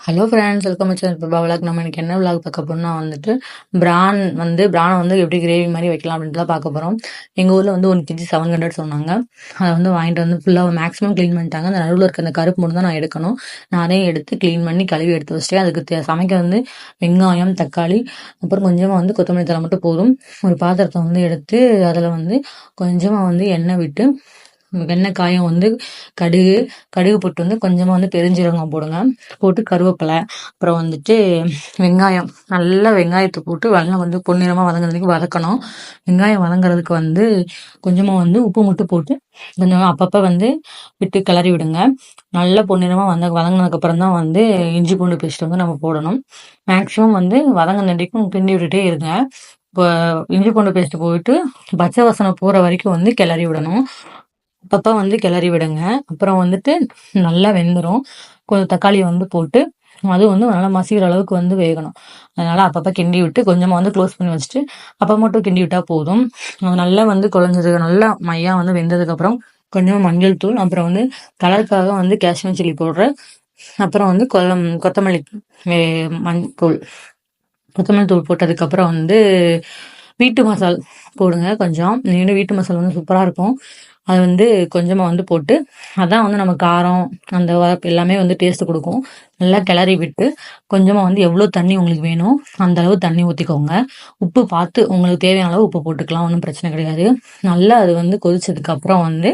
Hello friends welcome channel Prabha vlog நம்ம எனக்கு என்ன விளாக் பார்க்க போறோம்னா வந்துட்டு பிரான் வந்து பிரானை வந்து எப்படி கிரேவி மாதிரி வைக்கலாம் அப்படின்ட்டு தான் பார்க்க போகிறோம் எங்கள் ஊரில் வந்து ஒன் கேஜி செவன் ஹண்ட்ரட் சொன்னாங்க. அதை வந்து வாங்கிட்டு வந்து ஃபுல்லாக மேக்ஸிமம் க்ளீன் பண்ணிட்டாங்க. அந்த நடுவில் இருக்க அந்த கருப்பு மட்டும் தான் நான் எடுக்கணும். நானே எடுத்து க்ளீன் பண்ணி கழுவி எடுத்து வச்சுட்டு அதுக்கு சமைக்க வந்து வெங்காயம் தக்காளி அப்புறம் கொஞ்சமாக வந்து கொத்தமல்லி தலை மட்டும் போதும். ஒரு பாத்திரத்தை வந்து எடுத்து அதில் வந்து கொஞ்சமாக வந்து எண்ணெய் விட்டு வெண்ணெய் காயம் வந்து கடுகு கடுகு போட்டு வந்து கொஞ்சமாக வந்து பெருஞ்சீரகம் போடுங்க. போட்டு கருவேப்பிலை அப்புறம் வந்துட்டு வெங்காயம் நல்லா வெங்காயத்தை போட்டு வெள்ளம் வந்து பொன்னிறமாக வதங்குறதுக்கு வதக்கணும். வெங்காயம் வதங்குறதுக்கு வந்து கொஞ்சமாக வந்து உப்பு மட்டும் போட்டு கொஞ்சமாக அப்பப்போ வந்து விட்டு கிளறி விடுங்க. நல்லா பொன்னிறமாக வந்த வதங்கினதுக்கப்புறம் தான் வந்து இஞ்சி பூண்டு பேஸ்ட் வந்து நம்ம போடணும். மேக்ஸிமம் வந்து வதங்கினடிக்கும் கிண்டி விட்டுட்டே இருங்க. இப்போ இஞ்சி பூண்டு பேஸ்ட் போயிட்டு பச்சை வாசனை போகிற வரைக்கும் வந்து கிளறி விடணும். அப்பப்போ வந்து கிளறி விடுங்க. அப்புறம் வந்துட்டு நல்லா வெந்துடும் கொஞ்சம் தக்காளியை வந்து போட்டு அது வந்து நல்லா மசிக்கிற அளவுக்கு வந்து வேகணும். அதனால அப்பப்போ கிண்டி விட்டு கொஞ்சமாக வந்து க்ளோஸ் பண்ணி வச்சுட்டு அப்போ மட்டும் கிண்டி விட்டால் போதும். அது நல்லா வந்து குழஞ்சதுக்கு நல்லா மையாக வந்து வெந்ததுக்கப்புறம் கொஞ்சமாக மஞ்சள் தூள் அப்புறம் வந்து கலருக்காக வந்து காஷ்மீர் சில்லி போடுறேன் அப்புறம் வந்து கொல்லம் கொத்தமல்லி மண் தூள். கொத்தமல்லி தூள் போட்டதுக்கப்புறம் வந்து வீட்டு மசால் போடுங்க கொஞ்சம். நீண்டு வீட்டு மசாலா வந்து சூப்பராக இருக்கும். அது வந்து கொஞ்சமாக வந்து போட்டு அதான் வந்து நம்ம காரம் அந்த வரப்பு எல்லாமே வந்து டேஸ்ட் கொடுக்கும். நல்லா கிளறி விட்டு கொஞ்சமாக வந்து எவ்வளோ தண்ணி உங்களுக்கு வேணும் அந்த அளவு தண்ணி ஊற்றிக்கோங்க உப்பு பார்த்து உங்களுக்கு தேவையான அளவு உப்பு போட்டுக்கலாம் ஒன்றும் பிரச்சனை கிடையாது. நல்லா அது வந்து கொதிச்சதுக்கப்புறம் வந்து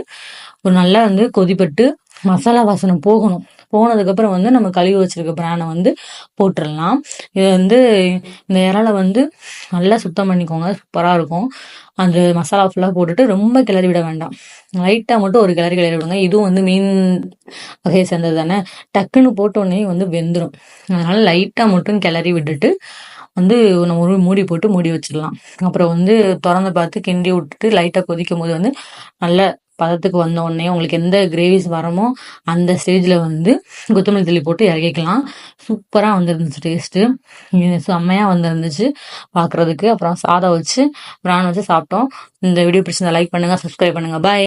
ஒரு நல்லா வந்து கொதிப்பட்டு மசாலா வாசனை போகணும். போனதுக்கப்புறம் வந்து நம்ம கழுவி வச்சிருக்க பிரானை வந்து போட்டுடலாம் இது வந்து இந்த இறாலை வந்து நல்லா சுத்தம் பண்ணிக்கோங்க. சூப்பராக இருக்கும். அந்த மசாலா ஃபுல்லாக போட்டுட்டு ரொம்ப கிளறி விட வேண்டாம். லைட்டாக மட்டும் ஒரு கிளறி கிளறி விடுங்க. இதுவும் வந்து மீன் வகையை சேர்ந்தது தானே. டக்குன்னு போட்டோடனே வந்து வெந்துடும் அதனால லைட்டாக மட்டும் கிளறி விட்டுட்டு வந்து நம்ம ஒரு மூடி போட்டு மூடி வச்சிடலாம். அப்புறம் வந்து திறந்து பார்த்து கிண்டி விட்டுட்டு லைட்டாக கொதிக்கும் போது வந்து நல்லா பதத்துக்கு வந்த உடனே உங்களுக்கு எந்த கிரேவிஸ் வரமோ அந்த ஸ்டேஜில் வந்து கொத்தமல்லி தள்ளி போட்டு இறக்கிக்கலாம். சூப்பராக வந்துருந்துச்சு டேஸ்ட்டு செம்மையாக வந்துருந்துச்சு பார்க்குறதுக்கு அப்புறம் சாதம் வச்சு பிரான் வச்சு சாப்பிட்டோம். இந்த வீடியோ பிடிச்சிருந்தா லைக் பண்ணுங்கள் சப்ஸ்கிரைப் பண்ணுங்கள் பாய்